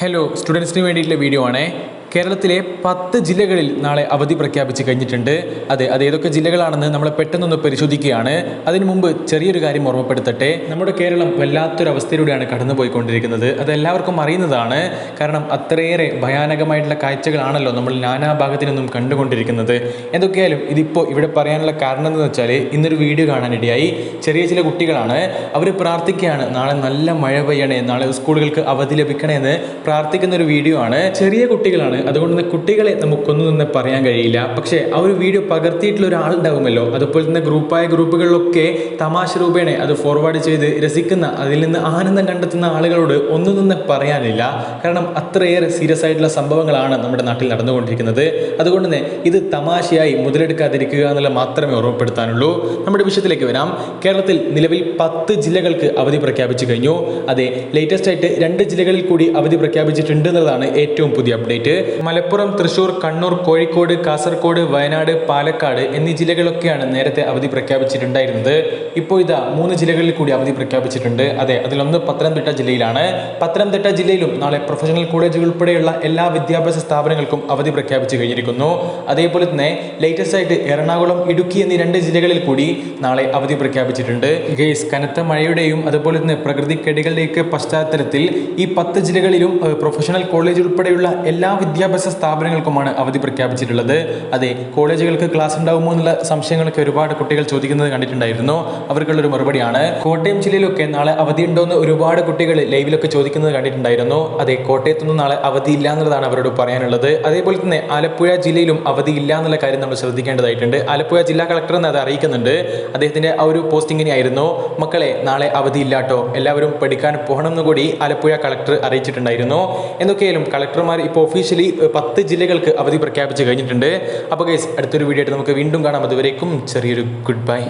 Hello സ്റ്റുഡൻസിന് വേണ്ടിയിട്ടുള്ള video ആണേ. കേരളത്തിലെ പത്ത് ജില്ലകളിൽ നാളെ അവധി പ്രഖ്യാപിച്ച് കഴിഞ്ഞിട്ടുണ്ട്. അതെ അത് ഏതൊക്കെ ജില്ലകളാണെന്ന് നമ്മൾ പെട്ടെന്നൊന്ന് പരിശോധിക്കുകയാണ്. അതിനു മുമ്പ് ചെറിയൊരു കാര്യം ഓർമ്മപ്പെടുത്തട്ടെ. നമ്മുടെ കേരളം വല്ലാത്തൊരു അവസ്ഥയിലൂടെയാണ് കടന്നുപോയിക്കൊണ്ടിരിക്കുന്നത്. അത് എല്ലാവർക്കും അറിയുന്നതാണ്. കാരണം അത്രയേറെ ഭയാനകമായിട്ടുള്ള കാഴ്ചകളാണല്ലോ നമ്മൾ നാനാഭാഗത്തു നിന്നും കണ്ടുകൊണ്ടിരിക്കുന്നത്. എന്തൊക്കെയായാലും ഇതിപ്പോൾ ഇവിടെ പറയാനുള്ള കാരണം എന്ന് വെച്ചാൽ ഇന്നൊരു വീഡിയോ കാണാനിടയായി ചെറിയ ചില കുട്ടികളാണ്. അവർ പ്രാർത്ഥിക്കുകയാണ് നാളെ നല്ല മഴ പെയ്യണേ നാളെ സ്കൂളുകൾക്ക് അവധി ലഭിക്കണേ എന്ന് പ്രാർത്ഥിക്കുന്ന ഒരു വീഡിയോ ആണ്. ചെറിയ കുട്ടികളാണ്. അതുകൊണ്ട് കുട്ടികളെ നമുക്കൊന്നും തന്നെ പറയാൻ കഴിയില്ല. പക്ഷേ ആ ഒരു വീഡിയോ പകർത്തിയിട്ടുള്ള ഒരാളുണ്ടാവുമല്ലോ. അതുപോലെ തന്നെ ഗ്രൂപ്പായ ഗ്രൂപ്പുകളിലൊക്കെ തമാശ രൂപേണെ അത് ഫോർവേഡ് ചെയ്ത് രസിക്കുന്ന അതിൽ നിന്ന് ആനന്ദം കണ്ടെത്തുന്ന ആളുകളോട് ഒന്നും തന്നെ പറയാനില്ല. കാരണം അത്രയേറെ സീരിയസ് ആയിട്ടുള്ള സംഭവങ്ങളാണ് നമ്മുടെ നാട്ടിൽ നടന്നുകൊണ്ടിരിക്കുന്നത്. അതുകൊണ്ട് തന്നെ ഇത് തമാശയായി മുതലെടുക്കാതിരിക്കുക എന്നുള്ള മാത്രമേ ഓർമ്മപ്പെടുത്താനുള്ളൂ. നമ്മുടെ വിഷയത്തിലേക്ക് വരാം. കേരളത്തിൽ നിലവിൽ പത്ത് ജില്ലകൾക്ക് അവധി പ്രഖ്യാപിച്ചു കഴിഞ്ഞു. അതെ ലേറ്റസ്റ്റ് ആയിട്ട് രണ്ട് ജില്ലകളിൽ കൂടി അവധി പ്രഖ്യാപിച്ചിട്ടുണ്ട് എന്നുള്ളതാണ് ഏറ്റവും പുതിയ അപ്ഡേറ്റ് മലപ്പുറം തൃശൂർ കണ്ണൂർ കോഴിക്കോട് കാസർകോട് വയനാട് പാലക്കാട് എന്നീ ജില്ലകളൊക്കെയാണ് നേരത്തെ അവധി പ്രഖ്യാപിച്ചിട്ടുണ്ടായിരുന്നത്. ഇപ്പോൾ ഇതാ മൂന്ന് ജില്ലകളിൽ കൂടി അവധി പ്രഖ്യാപിച്ചിട്ടുണ്ട്. അതെ അതിലൊന്ന് പത്തനംതിട്ട ജില്ലയിലാണ്. പത്തനംതിട്ട ജില്ലയിലും നാളെ പ്രൊഫഷണൽ കോളേജുകൾ ഉൾപ്പെടെയുള്ള എല്ലാ വിദ്യാഭ്യാസ സ്ഥാപനങ്ങൾക്കും അവധി പ്രഖ്യാപിച്ചു കഴിഞ്ഞിരിക്കുന്നു. അതേപോലെ തന്നെ ലേറ്റസ്റ്റ് ആയിട്ട് എറണാകുളം ഇടുക്കി എന്നീ രണ്ട് ജില്ലകളിൽ കൂടി നാളെ അവധി പ്രഖ്യാപിച്ചിട്ടുണ്ട്. ഗെയ്സ് കനത്ത മഴയുടെയും അതുപോലെ തന്നെ പ്രകൃതിക്കെടികളുടെയൊക്കെ പശ്ചാത്തലത്തിൽ ഈ പത്ത് ജില്ലകളിലും പ്രൊഫഷണൽ കോളേജ് ഉൾപ്പെടെയുള്ള എല്ലാ വിദ്യാഭ്യാസ സ്ഥാപനങ്ങൾക്കുമാണ് അവധി പ്രഖ്യാപിച്ചിട്ടുള്ളത്. അതെ കോളേജുകൾക്ക് ക്ലാസ് ഉണ്ടാകുമോ എന്നുള്ള സംശയങ്ങളൊക്കെ ഒരുപാട് കുട്ടികൾ ചോദിക്കുന്നത് കണ്ടിട്ടുണ്ടായിരുന്നു. അവർക്കുള്ള ഒരു മറുപടിയാണ്. കോട്ടയം ജില്ലയിലൊക്കെ നാളെ അവധി ഉണ്ടോയെന്ന് ഒരുപാട് കുട്ടികൾ ലൈവിലൊക്കെ ചോദിക്കുന്നത് കണ്ടിട്ടുണ്ടായിരുന്നു. അതെ കോട്ടയത്തൊന്നും നാളെ അവധി ഇല്ല എന്നുള്ളതാണ് അവരോട് പറയാനുള്ളത്. അതേപോലെ തന്നെ ആലപ്പുഴ ജില്ലയിലും അവധി ഇല്ല എന്നുള്ള കാര്യം നമ്മൾ ശ്രദ്ധിക്കേണ്ടതായിട്ടുണ്ട്. ആലപ്പുഴ ജില്ലാ കളക്ടർ എന്ന് അത് അറിയിക്കുന്നുണ്ട്. അദ്ദേഹത്തിന്റെ ആ ഒരു പോസ്റ്റ് ഇങ്ങനെയായിരുന്നു. മക്കളെ നാളെ അവധി ഇല്ലാട്ടോ എല്ലാവരും പഠിക്കാൻ പോകണം എന്ന് കൂടി ആലപ്പുഴ കളക്ടർ അറിയിച്ചിട്ടുണ്ടായിരുന്നു. എന്തൊക്കെയായാലും കളക്ടർമാർ ഇപ്പോൾ ഒഫീഷ്യലി പത്ത് ജില്ലകൾക്ക് അവധി പ്രഖ്യാപിച്ച് കഴിഞ്ഞിട്ടുണ്ട്. അപ്പോൾ ഗൈസ് അടുത്തൊരു വീഡിയോ ആയിട്ട് നമുക്ക് വീണ്ടും കാണാം. അതുവരേക്കും ചെറിയൊരു ഗുഡ് ബൈ